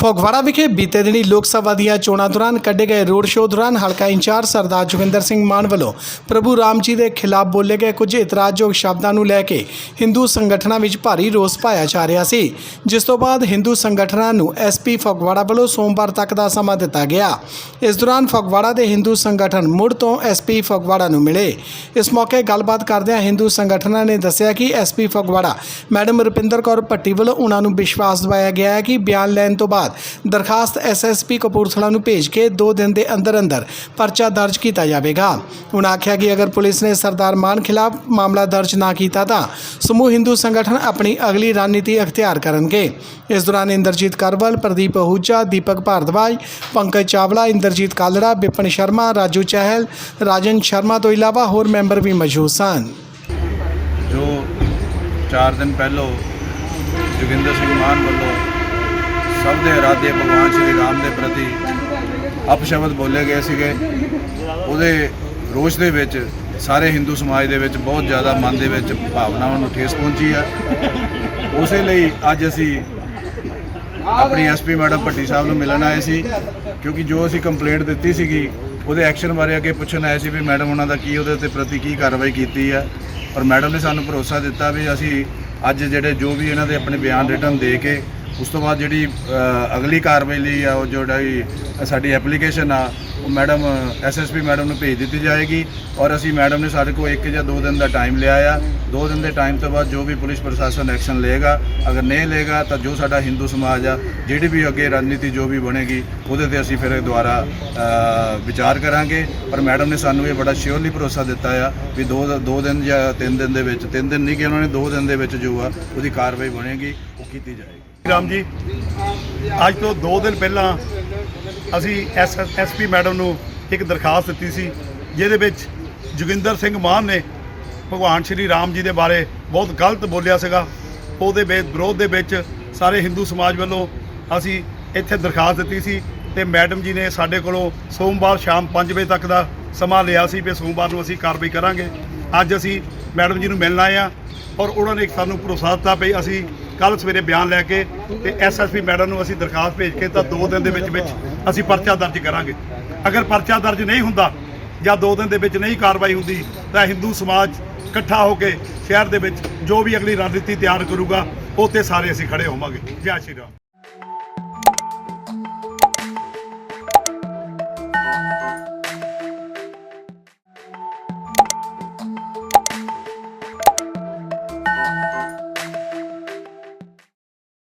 ਫਗਵਾੜਾ ਵਿਖੇ ਬੀਤੇ ਦਿਨੀ ਲੋਕ ਸਭਾ ਦੀਆਂ ਚੋਣਾਂ ਦੌਰਾਨ ਕੱਢੇ ਗਏ ਰੋਡ ਸ਼ੋਅ ਦੌਰਾਨ ਹਲਕਾ ਇੰਚਾਰਜ ਸਰਦਾਰ ਜੋਗਿੰਦਰ ਸਿੰਘ ਮਾਨ ਵੱਲੋਂ ਪ੍ਰਭੂ ਰਾਮ ਜੀ ਦੇ ਖਿਲਾਫ ਬੋਲੇ ਗਏ ਕੁਝ ਇਤਰਾਜ਼ਯੋਗ ਸ਼ਬਦਾਂ ਨੂੰ ਲੈ ਕੇ ਹਿੰਦੂ ਸੰਗਠਨਾਂ ਵਿੱਚ ਭਾਰੀ ਰੋਸ ਪਾਇਆ ਜਾ ਰਿਹਾ ਸੀ, ਜਿਸ ਤੋਂ ਬਾਅਦ ਹਿੰਦੂ ਸੰਗਠਨਾਂ ਨੂੰ ਐਸਪੀ ਫਗਵਾੜਾ ਵੱਲੋਂ ਸੋਮਵਾਰ ਤੱਕ ਦਾ ਸਮਾਂ ਦਿੱਤਾ ਗਿਆ। ਇਸ ਦੌਰਾਨ ਫਗਵਾੜਾ ਦੇ ਹਿੰਦੂ ਸੰਗਠਨ ਮੁੜ ਤੋਂ ਐਸਪੀ ਫਗਵਾੜਾ ਨੂੰ ਮਿਲੇ। ਇਸ ਮੌਕੇ ਗੱਲਬਾਤ ਕਰਦਿਆਂ ਹਿੰਦੂ ਸੰਗਠਨਾਂ ਨੇ ਦੱਸਿਆ ਕਿ ਐਸਪੀ ਫਗਵਾੜਾ ਮੈਡਮ ਰੁਪਿੰਦਰ ਕੌਰ ਭੱਟੀ ਵੱਲੋਂ ਉਹਨਾਂ ਨੂੰ ਵਿਸ਼ਵਾਸ ਦਿਵਾਇਆ ਗਿਆ ਹੈ ਕਿ ਬਿਆਨ ਲੈਣ ਤੋਂ ਬਾਅਦ ਦਰਖਾਸਤ ਐਸਐਸਪੀ ਕਪੂਰਥਲਾ ਨੂੰ ਭੇਜ ਕੇ 2 ਦਿਨ ਦੇ ਅੰਦਰ ਅੰਦਰ ਪਰਚਾ ਦਰਜ ਕੀਤਾ ਜਾਵੇਗਾ। ਉਹਨਾਂ ਆਖਿਆ ਕਿ ਅਗਰ ਪੁਲਿਸ ਨੇ ਸਰਦਾਰ ਮਾਨ ਖਿਲਾਫ ਮਾਮਲਾ ਦਰਜ ਨਾ ਕੀਤਾ ਤਾਂ ਸਮੂਹ ਹਿੰਦੂ ਸੰਗਠਨ ਆਪਣੀ ਅਗਲੀ ਰਣਨੀਤੀ ਅਖਤਿਆਰ ਕਰਨਗੇ। ਇਸ ਦੌਰਾਨ ਇੰਦਰਜੀਤ ਕਰਵਲ, ਪ੍ਰਦੀਪ ਅਹੂਜਾ, ਦੀਪਕ ਭਾਰਦਵਾਜ, ਪੰਕਜ ਚਾਵਲਾ, ਇੰਦਰਜੀਤ ਕਾਲੜਾ ਵਿਪਨ ਸ਼ਰਮਾ, ਰਾਜੂ ਚਹਿਲ, ਰਾਜਨ ਸ਼ਰਮਾ ਤੋਂ ਇਲਾਵਾ ਹੋਰ ਮੈਂਬਰ ਵੀ ਮੌਜੂਦ ਸਨ। ਜੋ 4 ਦਿਨ ਪਹਿਲੋਂ ਜੋਗਿੰਦਰ ਸਿੰਘ ਮਾਨ ਵੱਲੋਂ ਸਭ ਦੇ ਇਰਾਦੇ ਭਗਵਾਨ ਸ਼੍ਰੀ ਰਾਮ ਦੇ ਪ੍ਰਤੀ ਅਪਸ਼ਬਦ ਬੋਲੇ ਗਏ ਸੀਗੇ। ਉਹਦੇ ਰੋਸ਼ ਦੇ ਵਿੱਚ ਸਾਰੇ ਹਿੰਦੂ ਸਮਾਜ ਦੇ ਵਿੱਚ ਬਹੁਤ ਜ਼ਿਆਦਾ ਮਨ ਦੇ ਵਿੱਚ ਭਾਵਨਾਵਾਂ ਨੂੰ ਠੇਸ ਪਹੁੰਚੀ ਆ। ਉਸੇ ਲਈ ਅੱਜ ਅਸੀਂ ਆਪਣੀ ਐਸਪੀ ਮੈਡਮ ਭੱਟੀ ਸਾਹਿਬ ਨੂੰ ਮਿਲਣ ਆਏ ਸੀ, ਕਿਉਂਕਿ ਜੋ ਅਸੀਂ ਕੰਪਲੇਂਟ ਦਿੱਤੀ ਸੀਗੀ, ਉਹਦੇ ਐਕਸ਼ਨ ਬਾਰੇ ਅੱਗੇ ਪੁੱਛਣ ਆਏ ਸੀ ਵੀ ਮੈਡਮ ਉਹਨਾਂ ਦਾ ਕੀ ਉਹਦੇ ਤੇ ਪ੍ਰਤੀ ਕੀ ਕਾਰਵਾਈ ਕੀਤੀ ਆ। ਔਰ ਮੈਡਮ ਨੇ ਸਾਨੂੰ ਭਰੋਸਾ ਦਿੱਤਾ ਵੀ ਅਸੀਂ ਅੱਜ ਜਿਹੜੇ ਜੋ ਵੀ ਇਹਨਾਂ ਦੇ ਆਪਣੇ ਬਿਆਨ ਰਿਟਰਨ ਦੇ ਕੇ ਉਸ ਤੋਂ ਬਾਅਦ ਜਿਹੜੀ ਅਗਲੀ ਕਾਰਵਾਈ ਲਈ ਆ, ਉਹ ਜਿਹੜੀ ਸਾਡੀ ਐਪਲੀਕੇਸ਼ਨ ਆ, ਉਹ ਮੈਡਮ ਐਸਐਸਪੀ ਮੈਡਮ ਨੂੰ ਭੇਜ ਦਿੱਤੀ ਜਾਏਗੀ ਔਰ ਅਸੀਂ ਮੈਡਮ ਨੇ ਸਾਡੇ ਕੋਲ ਇੱਕ ਜਾਂ ਦੋ ਦਿਨ ਦਾ ਟਾਈਮ ਲਿਆ ਆ। ਦੋ ਦਿਨ ਦੇ ਟਾਈਮ ਤੋਂ ਬਾਅਦ ਜੋ ਵੀ ਪੁਲਿਸ ਪ੍ਰਸ਼ਾਸਨ ਐਕਸ਼ਨ ਲਏਗਾ, ਅਗਰ ਨਹੀਂ ਲਏਗਾ ਤਾਂ ਜੋ ਸਾਡਾ ਹਿੰਦੂ ਸਮਾਜ ਆ, ਜਿਹੜੀ ਵੀ ਅੱਗੇ ਰਣਨੀਤੀ ਜੋ ਵੀ ਬਣੇਗੀ, ਉਹਦੇ ਤੇ ਅਸੀਂ ਫਿਰ ਦੁਬਾਰਾ ਵਿਚਾਰ ਕਰਾਂਗੇ। ਪਰ ਮੈਡਮ ਨੇ ਸਾਨੂੰ ਇਹ ਬੜਾ ਸ਼ਿਓਰਲੀ ਭਰੋਸਾ ਦਿੱਤਾ ਆ ਵੀ ਦੋ ਦੋ ਦਿਨ ਜਾਂ ਤਿੰਨ ਦਿਨ ਦੇ ਵਿੱਚ, ਤਿੰਨ ਦਿਨ ਨਹੀਂ ਕਿ ਉਹਨਾਂ ਨੇ ਦੋ ਦਿਨ ਦੇ ਵਿੱਚ ਜੋ ਆ, ਉਹਦੀ ਕਾਰਵਾਈ ਬਣੇਗੀ। ਕੀਤੀ ਜਾਏਗੀ। ਰਾਮ ਜੀ, ਅੱਜ ਤੋਂ 2 ਦਿਨ ਪਹਿਲਾਂ ਅਸੀਂ ਐਸਪੀ ਮੈਡਮ ਨੂੰ ਇੱਕ ਦਰਖਾਸਤ ਦਿੱਤੀ ਸੀ, ਜਿਹਦੇ ਵਿੱਚ ਜੋਗਿੰਦਰ ਸਿੰਘ ਮਾਨ ਨੇ ਭਗਵਾਨ ਸ਼੍ਰੀ ਰਾਮ ਜੀ ਦੇ ਬਾਰੇ ਬਹੁਤ ਗਲਤ ਬੋਲਿਆ ਸੀਗਾ। ਉਹਦੇ ਵਿੱਚ, ਵਿਰੋਧ ਦੇ ਵਿੱਚ ਸਾਰੇ ਹਿੰਦੂ ਸਮਾਜ ਵੱਲੋਂ ਅਸੀਂ ਇੱਥੇ ਦਰਖਾਸਤ ਦਿੱਤੀ ਸੀ ਤੇ ਮੈਡਮ ਜੀ ਨੇ ਸਾਡੇ ਕੋਲੋਂ ਸੋਮਵਾਰ ਸ਼ਾਮ 5 ਵਜੇ ਤੱਕ ਦਾ ਸਮਾਂ ਲਿਆ ਸੀ ਵੀ ਸੋਮਵਾਰ ਨੂੰ ਅਸੀਂ ਕਾਰਵਾਈ ਕਰਾਂਗੇ। ਅੱਜ ਅਸੀਂ ਮੈਡਮ ਜੀ ਨੂੰ ਮਿਲਣ ਆਏ ਆ ਔਰ ਉਹਨਾਂ ਨੇ ਸਾਨੂੰ ਭਰੋਸਾ ਦਿੱਤਾ ਵੀ ਅਸੀਂ ਕੱਲ ਸਵੇਰੇ ਬਿਆਨ ਲੈ ਕੇ ਤੇ ਐਸਐਸਪੀ ਮੈਡਮ ਨੂੰ ਅਸੀਂ ਦਰਖਾਸਤ ਭੇਜ ਕੇ ਤਾਂ 2 ਦਿਨ ਦੇ ਵਿੱਚ ਵਿੱਚ ਅਸੀਂ ਪਰਚਾ ਦਰਜ ਕਰਾਂਗੇ। ਅਗਰ ਪਰਚਾ ਦਰਜ ਨਹੀਂ ਹੁੰਦਾ ਜਾਂ 2 ਦਿਨ ਦੇ ਵਿੱਚ ਨਹੀਂ ਕਾਰਵਾਈ ਹੁੰਦੀ, ਤਾਂ ਹਿੰਦੂ ਸਮਾਜ ਇਕੱਠਾ ਹੋ ਕੇ ਸ਼ਹਿਰ ਦੇ ਵਿੱਚ ਜੋ ਵੀ ਅਗਲੀ ਰਣਨੀਤੀ ਤਿਆਰ ਕਰੂਗਾ, ਉਹ ਤੇ ਸਾਰੇ ਅਸੀਂ ਖੜੇ ਹੋਵਾਂਗੇ। ਜੈ ਸ਼੍ਰੀ ਰਾਮ।